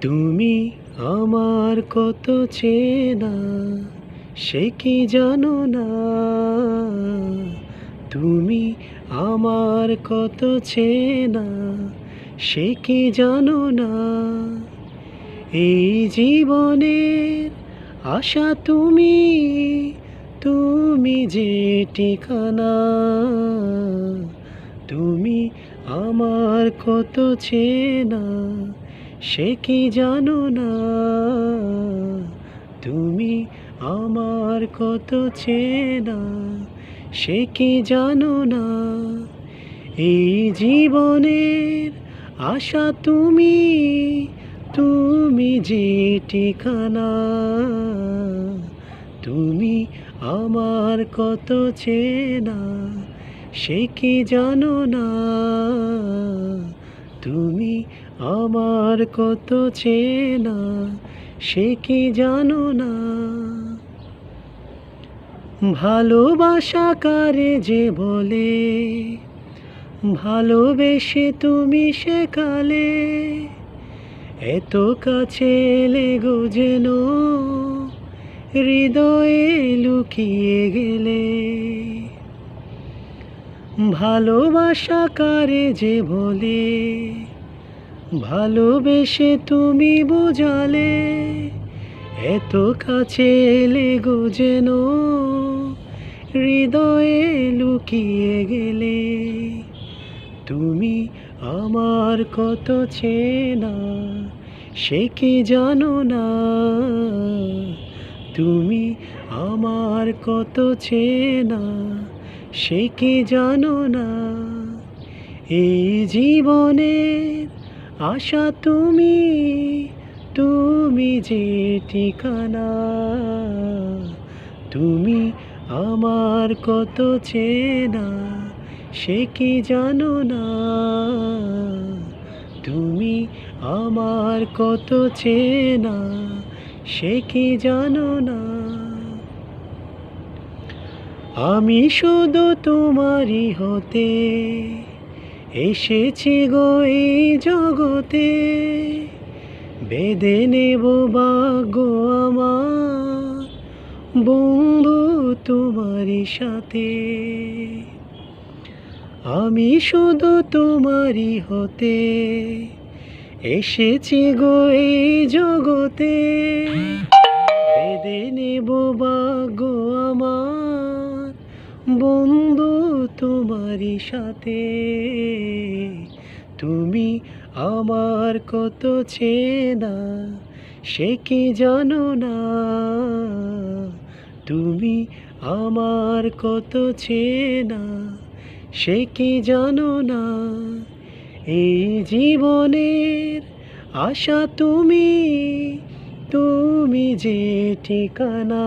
তুমি আমার কত চেনা, সে কি জানো না? তুমি আমার কত চেনা, সে কি জানো না? এই জীবনের আশা তুমি তুমি যে ঠিকানা? তুমি আমার কত চেনা সে কি জানো না? তুমি আমার কত চেনা, সে কি জানো না? এই জীবনের আশা তুমি তুমি যে ঠিকানা, তুমি আমার কত চেনা, সে কি জানো না? তুমি আমার কত চেনা, সে কি জানো না? ভালোবাসা কারে যে বলে? ভালোবেসে তুমি সেকালে এত কাছে লেগো যেন হৃদয়ে লুকিয়ে গেলে। ভালোবাসা কারে যে বলে? ভালোবেসে তুমি বোঝালে, এত কাছে লেগো যেন হৃদয়ে লুকিয়ে গেলে। তুমি আমার কত চেনা, সে কি জানো না? তুমি আমার কত চেনা। সে কি জানো না? এই জীবনের আশা তুমি তুমি যে ঠিকানা? তুমি আমার কত চেনা, সে কি জানো না? তুমি আমার কত চেনা, সে কি জানো না? আমি শুধু তোমারই হতে এসেছি গো এই জগতে। বেঁধে নেব ভাগ্য আমার বন্ধু তোমারই সাথে। আমি শুধু তোমারই হতে এসেছি গো এই জগতে। বেঁধে নেব ভাগ্য আমার বন্ধু তোমারই সাথে। তুমি আমার কত চেনা, সে কি জানো না? তুমি আমার কত চেনা, সে কি জানো না? এই জীবনের আশা তুমি তুমি যে ঠিকানা?